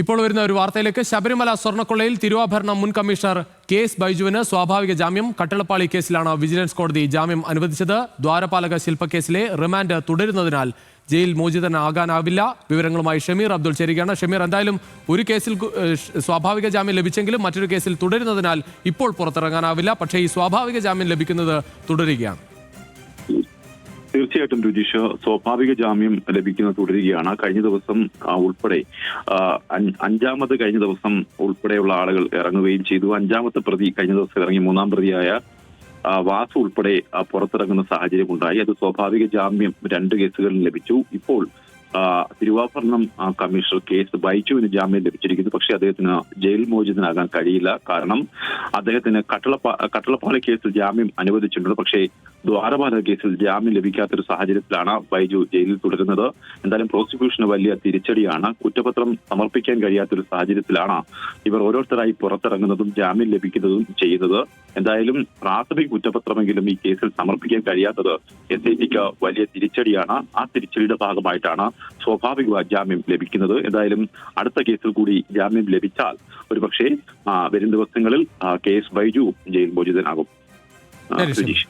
ഇപ്പോൾ വരുന്ന ഒരു വാർത്തയിലേക്ക് ശബരിമല സ്വർണക്കൊള്ളയിൽ തിരുവാഭരണം മുൻ കമ്മീഷണർ കെ എസ് ബൈജുവിന് സ്വാഭാവിക ജാമ്യം കട്ടളപ്പാളി കേസിലാണ് വിജിലൻസ് കോടതി ജാമ്യം അനുവദിച്ചത്. ദ്വാരപാലക ശില്പക്കേസിലെ റിമാൻഡ് തുടരുന്നതിനാൽ ജയിൽ മോചിതനാകാനാവില്ല. വിവരങ്ങളുമായി ഷമീർ അബ്ദുൾ ചേരുകയാണ്. ഷമീർ എന്തായാലും ഒരു കേസിൽ സ്വാഭാവിക ജാമ്യം ലഭിച്ചെങ്കിലും മറ്റൊരു കേസിൽ തുടരുന്നതിനാൽ ഇപ്പോൾ പുറത്തിറങ്ങാനാവില്ല. പക്ഷേ ഈ സ്വാഭാവിക ജാമ്യം ലഭിക്കുന്നത് തുടരുകയാണ്. തീർച്ചയായിട്ടും രുചിഷ് സ്വാഭാവിക ജാമ്യം ലഭിക്കുന്നത് തുടരുകയാണ്. കഴിഞ്ഞ ദിവസം ഉൾപ്പെടെ അഞ്ചാമത് കഴിഞ്ഞ ദിവസം ഉൾപ്പെടെയുള്ള ആളുകൾ ഇറങ്ങുകയും ചെയ്തു. അഞ്ചാമത്തെ പ്രതി കഴിഞ്ഞ ദിവസം ഇറങ്ങി മൂന്നാം പ്രതിയായ വാസു ഉൾപ്പെടെ പുറത്തിറങ്ങുന്ന സാഹചര്യം ഉണ്ടായി അത് സ്വാഭാവിക ജാമ്യം രണ്ട് കേസുകളിൽ ലഭിച്ചു. ഇപ്പോൾ തിരുവാഭരണം കമ്മീഷണർ കേസ് ബൈജുവിന് ജാമ്യം ലഭിച്ചിരിക്കുന്നു. പക്ഷേ അദ്ദേഹത്തിന് ജയിൽ മോചിതനാകാൻ കഴിയില്ല. കാരണം അദ്ദേഹത്തിന് കട്ടളപ്പാ കട്ടളപ്പാല കേസിൽ ജാമ്യം അനുവദിച്ചിട്ടുണ്ട്. പക്ഷേ ദ്വാരപാലക കേസിൽ ജാമ്യം ലഭിക്കാത്തൊരു സാഹചര്യത്തിലാണ് ബൈജു ജയിലിൽ തുടരുന്നത്. എന്തായാലും പ്രോസിക്യൂഷന് വലിയ തിരിച്ചടിയാണ്. കുറ്റപത്രം സമർപ്പിക്കാൻ കഴിയാത്തൊരു സാഹചര്യത്തിലാണ് ഇവർ ഓരോരുത്തരായി പുറത്തിറങ്ങുന്നതും ജാമ്യം ലഭിക്കുന്നതും ചെയ്യുന്നത്. എന്തായാലും പ്രാഥമിക കുറ്റപത്രമെങ്കിലും ഈ കേസിൽ സമർപ്പിക്കാൻ കഴിയാത്തത് എസ് ഐ ടിക്ക് വലിയ തിരിച്ചടിയാണ്. ആ തിരിച്ചടിയുടെ ഭാഗമായിട്ടാണ് സ്വാഭാവികമായി ജാമ്യം ലഭിക്കുന്നത്. എന്തായാലും അടുത്ത കേസിൽ കൂടി ജാമ്യം ലഭിച്ചാൽ ഒരുപക്ഷെ പക്ഷേ വരും ദിവസങ്ങളിൽ കേസ് ബൈജു ജയിൽ മോചിതനാകും. രജീഷ്